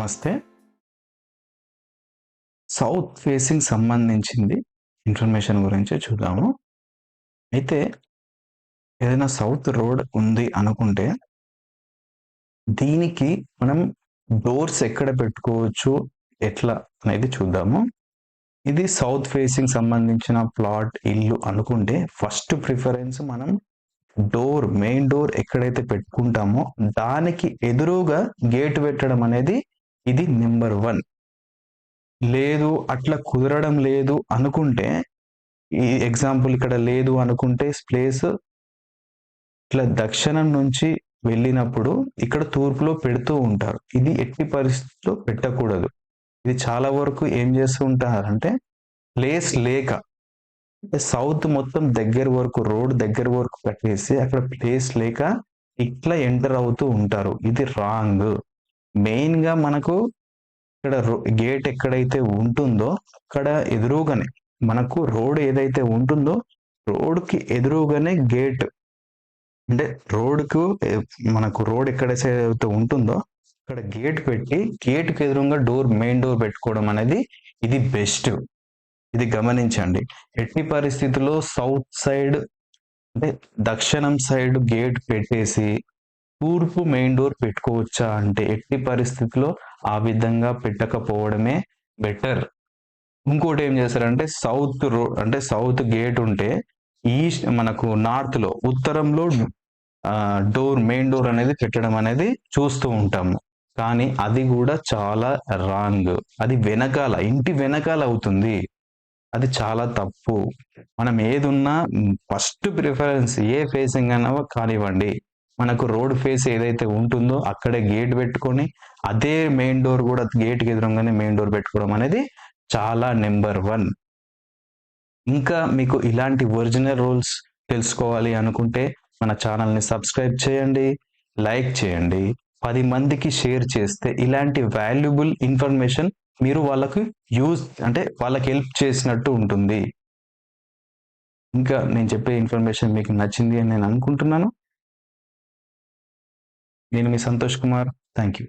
నమస్తే. South facing సంబంధించింది information గురించి చూద్దాము. అయితే ఏదైనా సౌత్ రోడ్ ఉంది అనుకుంటే దీనికి మనం డోర్స్ ఎక్కడ పెట్టుకోవచ్చు ఎట్లా అనేది చూద్దాము. ఇది సౌత్ ఫేసింగ్ సంబంధించిన ప్లాట్ ఇల్లు అనుకుంటే ఫస్ట్ ప్రిఫరెన్స్ మనం డోర్ మెయిన్ డోర్ ఎక్కడైతే పెట్టుకుంటామో దానికి ఎదురుగా గేట్ పెట్టడం అనేది ఇది నెంబర్ వన్. లేదు అట్లా కుదరడం లేదు అనుకుంటే ఈ ఎగ్జాంపుల్ ఇక్కడ లేదు అనుకుంటే ప్లేస్ ఇట్లా దక్షిణం నుంచి వెళ్ళినప్పుడు ఇక్కడ తూర్పులో పెడుతూ ఉంటారు. ఇది ఎట్టి పరిస్థితుల్లో పెట్టకూడదు. ఇది చాలా వరకు ఏం చేస్తూ ఉంటారంటే ప్లేస్ లేక సౌత్ మొత్తం దగ్గర వరకు రోడ్ దగ్గర వరకు కట్టేసి అక్కడ ప్లేస్ లేక ఇట్లా ఎంటర్ అవుతూ ఉంటారు. ఇది రాంగ్. మెయిన్గా మనకు ఇక్కడ గేట్ ఎక్కడైతే ఉంటుందో అక్కడ ఎదురుగానే మనకు రోడ్ ఏదైతే ఉంటుందో రోడ్కి ఎదురుగానే గేట్. అంటే రోడ్కు మనకు రోడ్ ఎక్కడైతే ఉంటుందో అక్కడ గేట్ పెట్టి గేట్కి ఎదురుగా డోర్ మెయిన్ డోర్ పెట్టుకోవడం అనేది ఇది బెస్ట్. ఇది గమనించండి. ఎట్టి పరిస్థితుల్లో సౌత్ సైడ్ అంటే దక్షిణం సైడ్ గేట్ పెట్టేసి తూర్పు మెయిన్ డోర్ పెట్టుకోవచ్చా అంటే ఎట్టి పరిస్థితిలో ఆ విధంగా పెట్టకపోవడమే బెటర్. ఇంకోటి ఏం చేస్తారంటే సౌత్ రో అంటే సౌత్ గేట్ ఉంటే ఈస్ట్ మనకు నార్త్లో ఉత్తరంలో డోర్ మెయిన్ డోర్ అనేది పెట్టడం అనేది చూస్తూ ఉంటాము కానీ అది కూడా చాలా రాంగ్. అది వెనకాల ఇంటి వెనకాల అవుతుంది. అది చాలా తప్పు. మనం ఏదున్నా ఫస్ట్ ప్రిఫరెన్స్ ఏ ఫేసింగ్ అయినా కానివ్వండి. మనకు రోడ్ ఫేస్ ఏదైతే ఉంటుందో అక్కడే గేట్ పెట్టుకొని అదే మెయిన్ డోర్ కూడా గేట్కి ఎదురుగానే మెయిన్ డోర్ పెట్టుకోవడం అనేది చాలా నెంబర్ వన్. ఇంకా మీకు ఇలాంటి ఒరిజినల్ రూల్స్ తెలుసుకోవాలి అనుకుంటే మన ఛానల్ని సబ్స్క్రైబ్ చేయండి లైక్ చేయండి. పది మందికి షేర్ చేస్తే ఇలాంటి వాల్యుబుల్ ఇన్ఫర్మేషన్ మీరు వాళ్ళకు యూజ్ అంటే వాళ్ళకి హెల్ప్ చేసినట్టు ఉంటుంది. ఇంకా నేను చెప్పే ఇన్ఫర్మేషన్ మీకు నచ్చింది అని నేను అనుకుంటున్నాను. నేను మీ సంతోష్ కుమార్. Thank you